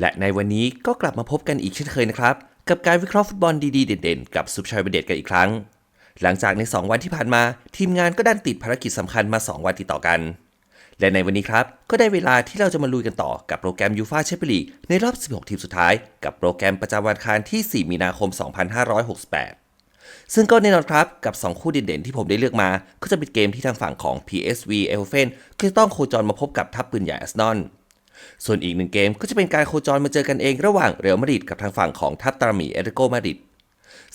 และในวันนี้ก็กลับมาพบกันอีกเช่นเคยนะครับ กับการวิเคราะห์ฟุตบอลดีๆ เด่นๆ กับซุปชัยประเดตกันอีกครั้ง หลังจากใน 2 วันที่ผ่านมา ทีมงานก็ดันติดภารกิจสำคัญมา 2 วันติดต่อกัน และในวันนี้ครับ ก็ได้เวลาที่เราจะมาลุยกันต่อกับโปรแกรมยูฟาแชมเปี้ยนลีกในรอบ 16 ทีมสุดท้าย กับโปรแกรมประจำวันคารที่ 4 มีนาคม 2568ซึ่งก็แน่นอนครับ กับ 2 คู่เด่นๆที่ผมได้เลือกมา ก็จะเป็นเกมที่ทางฝั่งของ PSV e l f e n ก็จะต้องโคจรมาพบกับทัพปืนใหญ่อาร์เซนอล ส่วนอีกหนึ่งเกมก็จะเป็นการโคจรมาเจอกันเองระหว่างเรอัลมาดริดกับทางฝั่งของทัพตารามีเอเตโกมาดริด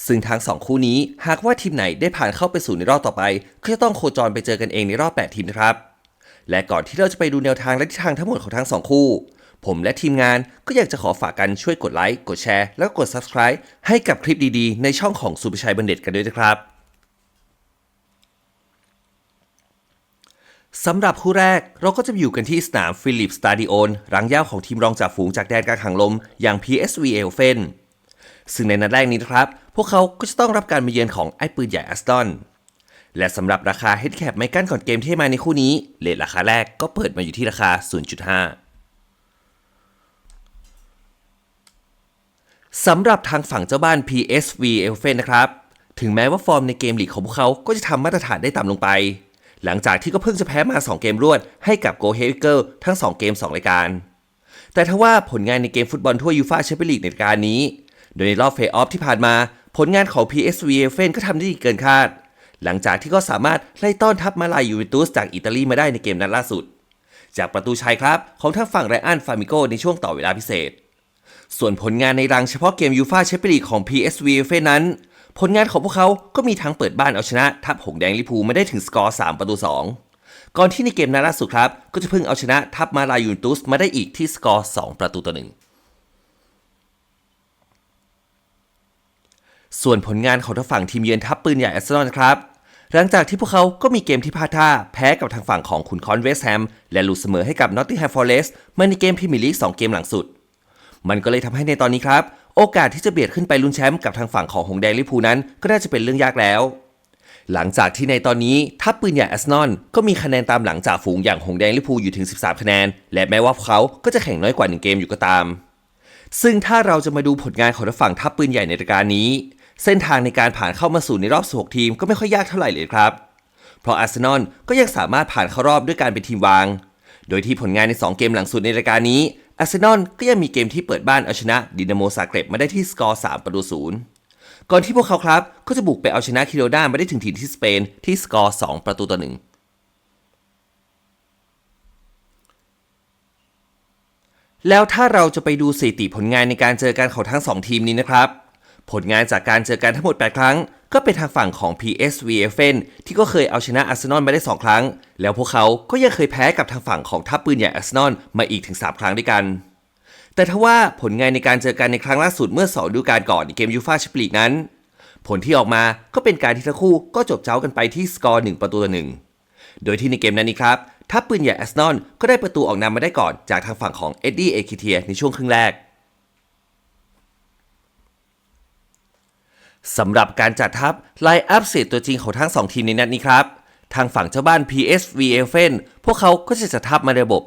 ซึ่งทั้งสองคู่นี้หากว่าทีมไหนได้ผ่านเข้าไปสู่ในรอบต่อไป ก็จะต้องโคจรไปเจอกันเองในรอบ 8 ทีมนะครับ และก่อนที่เราจะไปดูแนวทางและทิศทางทั้งหมดของทั้งสองคู่ ผมและทีมงานก็อยากจะขอฝากกันช่วยกดไลค์กดแชร์ แล้วก็กด Subscribe ให้กับคลิปดีๆ ในช่องของสุภชัยบันเด็ดกันด้วยนะครับ สำหรับคู่แรกเราก็จะอยู่กันที่สนามฟิลิปสตาดิโอนรังย่าวของทีมรองจากฝูงจากแดนกลางหางลมอย่าง PSV e l f e n ซึ่งในนัดแรกนี้นะครับ พวกเขาก็จะต้องรับการมาเยือนของไอ้ปืนใหญ่อัสตันและสำหรับราคาเฮดแคปไม่กั้นก่อนเกมที่มาในคู่นี้ เลทราคาแรกก็เปิดมาอยู่ที่ราคา 0.5 สำหรับทางฝั่งเจ้าบ้าน PSV e l f e n นะครับ ถึงแม้ว่าฟอร์มในเกมลีกของพวกเขาก็จะทำมาตรฐานได้ต่ำลงไป หลังจากที่ก็เพิ่งจะแพ้มา 2 เกมรวดให้กับโกเฮเกอร์ทั้ง 2 เกม 2 รายการ แต่ถ้าว่าผลงานในเกมฟุตบอลทั่วยูฟ่าแชมเปี้ยนลีกในการนี้ โดยในรอบเฟย์ออฟที่ผ่านมา ผลงานของ PSV e l f e n ก็ทำได้ดีเกินคาด หลังจากที่ก็สามารถไล่ต้อนทัพมาลายยูเวนตุสจากอิตาลีมาได้ในเกมนัดล่าสุด จากประตูชัยครับของทางฝั่งไรอันฟามิโกในช่วงต่อเวลาพิเศษ ส่วนผลงานในรังเฉพาะเกมยูฟ่าแชมเปี้ยนลีกของ PSV e l f e n นั้น ผลงานของพวกเขาก็มีทั้งเปิดบ้านเอาชนะทัพหงแดงลิพูลมาได้ถึงสกอร์ 3 ประตู 2 ก่อนที่ในเกมนัดล่าสุดครับ ก็จะเพิ่งเอาชนะทัพมาลายูนตุสมาได้อีกที่สกอร์ 2 ประตูต่อหนึ่งส่วนผลงานของทางฝั่งทีมเยือนทัพปืนใหญ่อาร์เซนอลครับ หลังจากที่พวกเขาก็มีเกมที่พลาดท่าแพ้กับทางฝั่งของขุนคอนเวสแฮมและหลุดเสมอให้กับนอตติงแฮมฟอร์เรสต์มาในเกมพรีเมียร์ลีก2เกมหลังสุด มันก็เลยทำให้ในตอนนี้ครับ โอกาสที่จะเบียดขึ้นไปลุ้นแชมป์กับทางฝั่งของหงแดงลิพูนั้น ก็น่าจะเป็นเรื่องยากแล้ว หลังจากที่ในตอนนี้ทัพปืนใหญ่แอาร์เซนอลก็มีคะแนนตามหลังจากฝูงอย่างหงแดงลิพูอยู่ถึง 13 คะแนน และแม้ว่าพวกเขาก็จะแข่งน้อยกว่า 1 เกมอยู่ก็ตาม ซึ่งถ้าเราจะมาดูผลงานของทางฝั่งทัพปืนใหญ่ในรายการนี้ เส้นทางในการผ่านเข้ามาสู่ในรอบ 16 ทีมก็ไม่ค่อยยากเท่าไหร่เลยครับ เพราะอาร์เซนอลก็ยังสามารถผ่านเข้ารอบด้วยการเป็นทีมวาง โดยที่ผลงานใน 2 เกมหลังสุดในรายการนี้ อาร์เซนอลก็ยังมีเกมที่เปิดบ้านเอาชนะดินาโมซาเกร็บมาได้ที่สกอร์ 3 ประตูศูนย์ก่อนที่พวกเขาครับ ก็จะบุกไปเอาชนะคิโรดามาได้ถึงถิ่นที่สเปนที่สกอร์ 2 ประตูต่อหนึ่งแล้วถ้าเราจะไปดูสถิติผลงานในการเจอกันของทั้ง 2 ทีมนี้นะครับ ผลงานจากการเจอกันทั้งหมด 8 ครั้ง ก็เป็นทางฝั่งของ PSV e f e n ที่ก็เคยเอาชนะอาร์เซนอลมาได้ 2 ครั้ง แล้วพวกเขาก็ยังเคยแพ้กับทางฝั่งของทัพปืนใหญ่อาร์เซนอลมาอีกถึง 3 ครั้งด้วยกัน แต่ถ้าว่าผลงานในการเจอกันในครั้งล่าสุดเมื่อ2ฤดูกาลก่อนในเกมยูฟาแชมเปี้ยนลีกนั้น ผลที่ออกมาก็เป็นการที่ทั้งคู่ก็จบเจ้ากันไปที่สกอร์1ประตูต่อหนึ่งโดยที่ในเกมนั้นนี้ครับทัพปืนใหญ่แอสนอนก็ได้ประตูออกนำมาได้ก่อนจากทางฝั่งของเอ็ดดี้เอคิเทียในช่วงครึ่งแรก สำหรับการจัดทัพไลน์อัพเซตตัวจริงของทั้ง 2 ทีมในนัดนี้ครับ ทางฝั่งเจ้าบ้าน PSV e l f e n พวกเขาก็จะจัดทัพมาในระบบ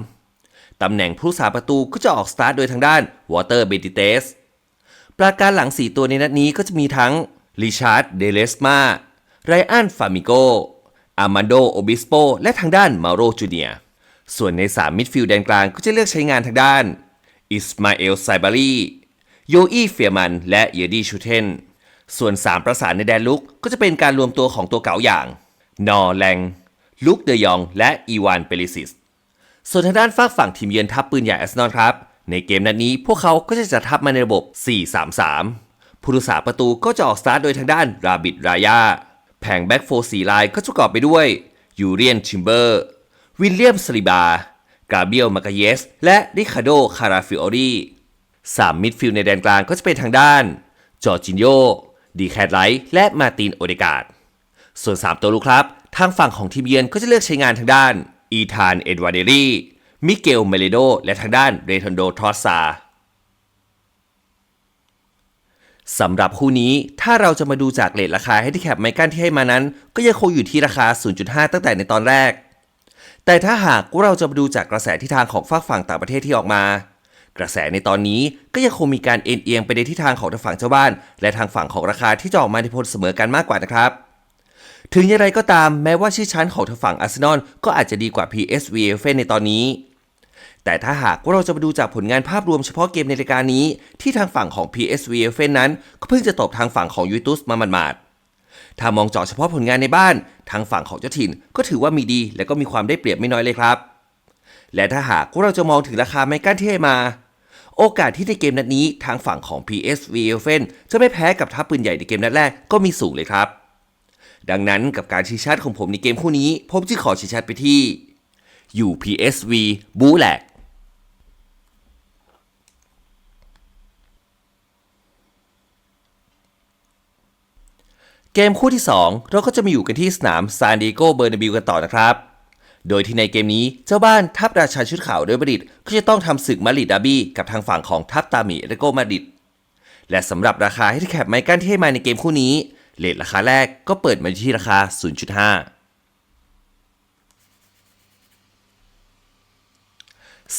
4-3-3 ตำแหน่งผู้สาประตูก็จะออกสตาร์ทโดยทางด้านวอเตอร์เบติเตสปราการหลัง 4 ตัวในนัดนี้ก็จะมีทั้งริชาร์ดเดเลสมาไรอันฟามิโกอามันโดโอบิสโปและทางด้านมาโรจูเนียส่วนใน 3 มิดฟิลด์แดนกลางก็จะเลือกใช้งานทางด้านอิสมาเอลไซบารี โยอี้เฟียมันและเยดีชูเทน ส่วน 3 ประสานในแดนลุกก็จะเป็นการรวมตัวของตัวเก๋าอย่าง นอแลง ลุกเดยอง และอีวานเปริซิส ส่วนทางด้านฝากฝั่งทีมเยือนทัพปืนใหญ่แอาร์เซนอลครับ ในเกมนัดนี้พวกเขาก็จะจัดทัพมาในระบบ 4-3-3 ผู้รักษาประตูก็จะออกสตาร์ทโดยทางด้านราบิดรายาแผงแบ็กโฟร์สีลายก็ประกอบไปด้วยยูเรียนชิมเบอร์ วิลเลียมสลิบากาเบียลมาคาเยส และริคาโด คาราฟิโอรี สามมิดฟิลด์ในแดนกลางก็จะเป็นทางด้าน จอร์จินโย ดีแคดไลท์ และมาตินโอเดกาดส่วน 3 ตัวลูกครับ ทางฝั่งของทีมเยือนก็จะเลือกใช้งานทางด้าน อีธาน เอ็ดวาเดรีมิเกล เมเลโด และทางด้าน เรทันโด ทรอสซาสำหรับคู่นี้ถ้าเราจะมาดูจากเลทราคาให้ที่แคปไมกันที่ให้มานั้น ก็ยังคงอยู่ที่ราคา 0.5 ตั้งแต่ในตอนแรก แต่ถ้าหากเราจะมาดูจากกระแสทิศทางของฝากฝั่งต่างประเทศที่ออกมา กระแสในตอนนี้ก็ยังคงมีการเอ็นเอียงไปในทิศทางของทางฝั่งเจ้าบ้าน และทางฝั่งของราคาที่จะออกมาในผลเสมอกันมากกว่านะครับ ถึงอย่างไรก็ตามแม้ว่าชื่อชั้นของทางฝั่งอาร์เซนอลก็อาจจะดีกว่า PSV เฟนในตอนนี้ แต่ถ้าหากว่าเราจะมาดูจากผลงานภาพรวมเฉพาะเกมในรายการนี้ ที่ทางฝั่งของ PSV เฟนนั้น ก็เพิ่งจะตบทางฝั่งของยูตุสมาหมาดๆถ้ามองเจาะเฉพาะผลงานในบ้าน ทางฝั่งของเจ้าถิ่นก็ถือว่ามีดี และก็มีความได้เปรียบไม่น้อยเลยครับ และถ้าหากว่าเราจะมองถึงราคาไมกั้นที่ให้มา โอกาสที่ในเกมนัดนี้ทางฝั่งของ PSV เฟนจะไม่แพ้กับทัพปืนใหญ่ในเกมนัดแรกก็มีสูงเลยครับ ดังนั้นกับการชี้ชัดของผมในเกมคู่นี้ ผมจึงขอชี้ชัดไปที่ UPSV บูแลกเกมคู่ที่ 2 เราก็จะมาอยู่กันที่สนามซานดิเอโกเบอร์นาบิวกันต่อนะครับ โดยที่ในเกมนี้เจ้าบ้านทัพราชาชุดขาวเรอัลมาดริดก็จะต้องทำศึกมาดริดดาร์บี้กับทางฝั่งของทัพตามิเรโกมาดริดและสำหรับราคาให้ที่แคปไมกันที่ให้มาในเกมคู่นี้เลทราคาแรกก็เปิดมาที่ราคา 0.5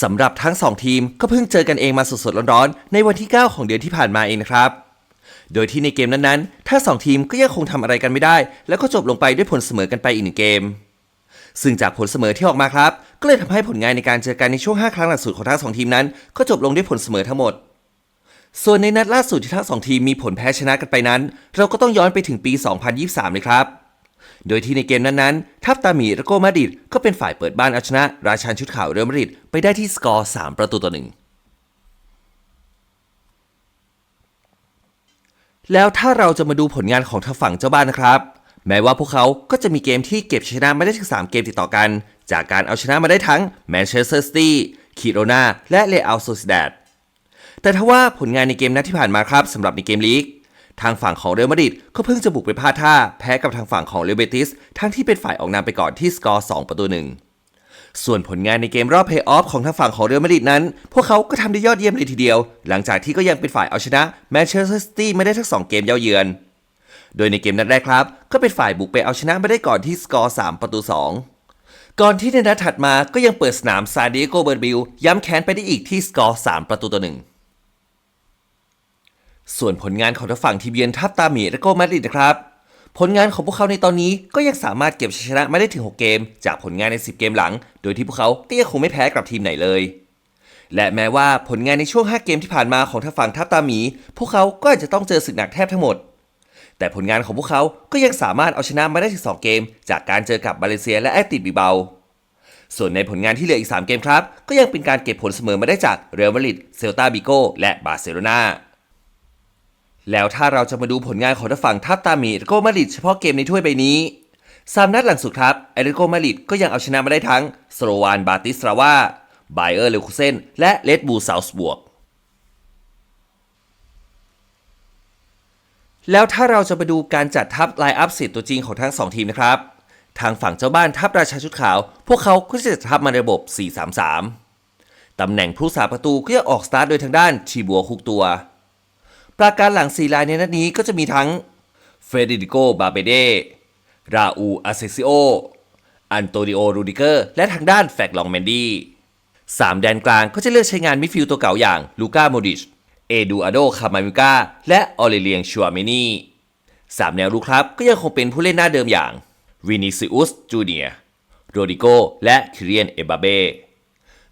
สำหรับทั้ง 2 ทีมก็เพิ่งเจอกันเองมาสดๆร้อนๆในวันที่ 9 ของเดือนที่ผ่านมาเองนะครับ โดยที่ในเกมนั้นๆ ทั้งสองทีมก็ยังคงทำอะไรกันไม่ได้ แล้วก็จบลงไปด้วยผลเสมอกันไปอีกหนึ่งเกม ซึ่งจากผลเสมอที่ออกมาครับ ก็เลยทำให้ผลงานในการเจอกันในช่วง 5 ครั้งหลังสุดของทั้งสองทีมนั้น ก็จบลงด้วยผลเสมอทั้งหมด ส่วนในนัดล่าสุดที่ทั้งสองทีมมีผลแพ้ชนะกันไปนั้น เราก็ต้องย้อนไปถึงปี 2023 เลยครับ โดยที่ในเกมนั้นๆ ทัพตามีและโกมาดริดก็เป็นฝ่ายเปิดบ้านเอาชนะ ราชันชุดขาวเรอัลมาดริดไปได้ที่สกอร์ 3 ประตูต่อหนึ่งแล้วถ้าเราจะมาดูผลงานของทางฝั่งเจ้าบ้านนะครับ แม้ว่าพวกเขาก็จะมีเกมที่เก็บชนะมาได้ถึง 3 เกมติดต่อกัน จากการเอาชนะมาได้ทั้งแมนเชสเตอร์ซิตี้คีโรนาและเลอัลโซซิดาดแต่ถ้าว่าผลงานในเกมนัดที่ผ่านมาครับสำหรับในเกมลีก ทางฝั่งของเรอัลมาดริดก็เพิ่งจะบุกไปพลาดท่าแพ้กับทางฝั่งของเรอัลเบติส ทั้งที่เป็นฝ่ายออกนำไปก่อนที่สกอร์ 2 ประตูหนึ่งส่วนผลงานในเกมรอบเพย์ออฟของทางฝั่งของเรอัลมาดริดนั้น พวกเขาก็ทำได้ยอดเยี่ยมเลยทีเดียว หลังจากที่ก็ยังเป็นฝ่ายเอาชนะแมนเชสเตอร์ซิตี้ไม่ได้ทั้งสองเกมเย้าเยือน โดยในเกมนัดแรกครับ ก็เป็นฝ่ายบุกไปเอาชนะมาได้ก่อนที่สกอร์ 3 ประตู 2 ก่อนที่ในนัดถัดมาก็ยังเปิดสนามซาดิโกเบอร์บิลย้ำแค้นไปได้อีกที่สกอร์ 3 ประตูต่อหนึ่งส่วนผลงานของทางฝั่งทีมเยือนทัพตาหมีและก็มาดริดนะครับ ผลงานของพวกเขาในตอนนี้ก็ยังสามารถเก็บชัยชนะมาได้ถึง 6 เกม จากผลงานใน 10 เกมหลัง โดยที่พวกเขาก็ยังคงไม่แพ้กับทีมไหนเลยและแม้ว่าผลงานในช่วง 5 เกมที่ผ่านมาของทางฝั่งทัพตาหมี พวกเขาก็อาจจะต้องเจอศึกหนักแทบทั้งหมด แต่ผลงานของพวกเขาก็ยังสามารถเอาชนะมาได้ถึง 2 เกม จากการเจอกับบาเลเซียและแอตติบิเบา ส่วนในผลงานที่เหลืออีก 3 เกมครับ ก็ยังเป็นการเก็บผลเสมอมาได้จากเรอัลมาดริดเซลตาบิโกและบาร์เซโลนาแล้วถ้าเราจะมาดูผลงานของทางฝั่งทัพตามีและโกมาดริดเฉพาะเกมในถ้วยใบนี้สามนัดหลังสุดครับเอริโกมาดริดก็ยังเอาชนะมาได้ทั้งสโลวานบาติสราวาไบเออร์เลคูเซนและเลดบูซาวส์บวก แล้วถ้าเราจะมาดูการจัดทัพไลน์อัพสิทธ์ตัวจริงของทั้ง 2 ทีมนะครับ ทางฝั่งเจ้าบ้านทัพราชาชุดขาว พวกเขาก็จะจัดทัพมาในระบบ 4-3-3 ตำแหน่งผู้สาประตูก็จะออกสตาร์ทโดยทางด้านชีบัวคุกตัว ปราการหลังสีลายในนัดนี้ก็จะมีทั้งเฟเดริโก บาเบเด ราอู อาเซซิโอ อันโตนิโอ รูดิเกอร์ และทางด้านแฟกลองแมนดี้สามแดนกลางก็จะเลือกใช้งานมิดฟิลด์ตัวเก่าอย่างลูก้าโมดิช เอดูอาโดคามามิกาและออเรเลียงชัวเมนีสามแนวรุกครับก็ยังคงเป็นผู้เล่นหน้าเดิมอย่างวินิซิอุสจูเนียโรดิโกและคิเรียนเอบาเบ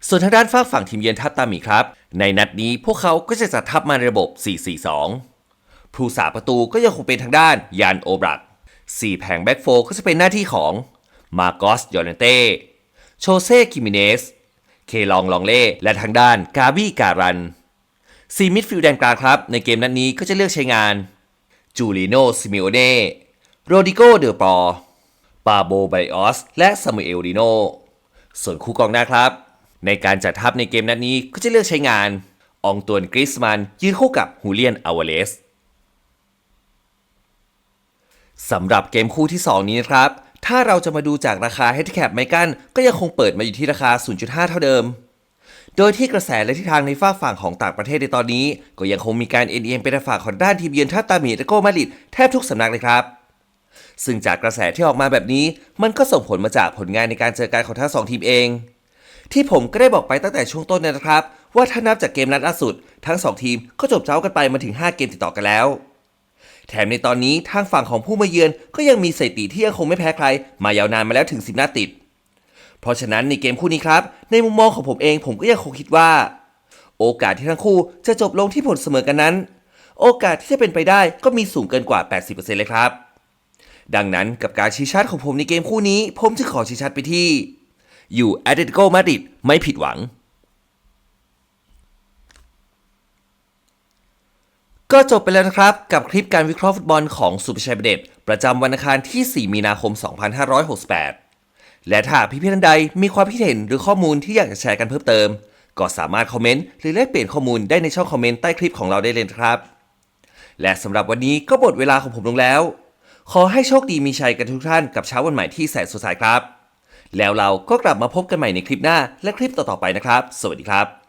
ส่วนทางด้านฝากฝั่งทีมเยือนทัพตามีครับ ในนัดนี้พวกเขาก็จะจัดทัพมาในระบบ 4-4-2 ผู้สาประตูก็ยังคงเป็นทางด้านยานโอบรักสี่แผงแบ็กโฟร์ก็จะเป็นหน้าที่ของมาโกสยอร์เนเต้โชเซ่คิมิเนส เคลองลองเล่ และทางด้านกาบีการัน ซีมิดฟิลด์แดนกลางครับ ในเกมนัดนี้ก็จะเลือกใช้งานจูริโนซิมิโอเน่โรดิโกเดอปอปาโบไบออสและซามูเอลดิโนส่วนคู่กองหน้าครับ ในการจัดทัพในเกมนัดนี้ก็จะเลือกใช้งานอองตวนกริสมันยืนคู่กับฮูเลียนอาวาเลสสำหรับเกมคู่ที่ 2 นี้นะครับ ถ้าเราจะมาดูจากราคา h e a d c a p ไมกันก็ยังคงเปิดมาอยู่ที่ราคา 0.5 เท่าเดิม โดยที่กระแสและทิศทางในฝ้าฝั่งของต่างประเทศในตอนนี้ ก็ยังคงมีการเอ็นเอียงไปทางฝั่งของด้านทีมเยือนทัพตามีและโกมาริดแทบทุกสำนักเลยครับ ซึ่งจากกระแสที่ออกมาแบบนี้ มันก็ส่งผลมาจากผลงานในการเจอกันของทั้งสองทีมเอง ที่ผมก็ได้บอกไปตั้งแต่ช่วงต้นนยนะครับ ว่าถ้านับจากเกมนัดล่าสุด ทั้ง 2 ทีมก็จบเจ้ากันไปมาถึง 5 เกมติดต่อกันแล้ว แถมในตอนนี้ทางฝั่งของผู้มาเยือนก็ยังมีสถิติที่ยังคงไม่แพ้ใคร มายาวนานมาแล้วถึง 10 นัดติด เพราะฉะนั้นในเกมคู่นี้ครับ ในมุมมองของผมเองผมก็ยังคงคิดว่า โอกาสที่ทั้งคู่จะจบลงที่ผลเสมอกันนั้น โอกาสที่จะเป็นไปได้ก็มีสูงเกินกว่า 80%เลยครับ ดังนั้นกับการชี้ชัดของผมในเกมคู่นี้ ผมจะขอชี้ชัดไปที่ อยู่แอตเลติโกมาดริดไม่ผิดหวังก็จบไปแล้วนะครับ กับคลิปการวิเคราะห์ฟุตบอลของสุภชัยประเดชประจำวันอังคารที่ 4 มีนาคม 2568 และถ้าพี่ๆท่านใดมีความคิดเห็นหรือข้อมูลที่อยากจะแชร์กันเพิ่มเติม ก็สามารถคอมเมนต์หรือแลกเปลี่ยนข้อมูลได้ในช่องคอมเมนต์ใต้คลิปของเราได้เลยนะครับ และสำหรับวันนี้ก็หมดเวลาของผมลงแล้ว ขอให้โชคดีมีชัยกันทุกท่านกับเช้าวันใหม่ที่แสนสดใสครับ แล้วเราก็กลับมาพบกันใหม่ในคลิปหน้าและคลิปต่อๆไปนะครับ สวัสดีครับ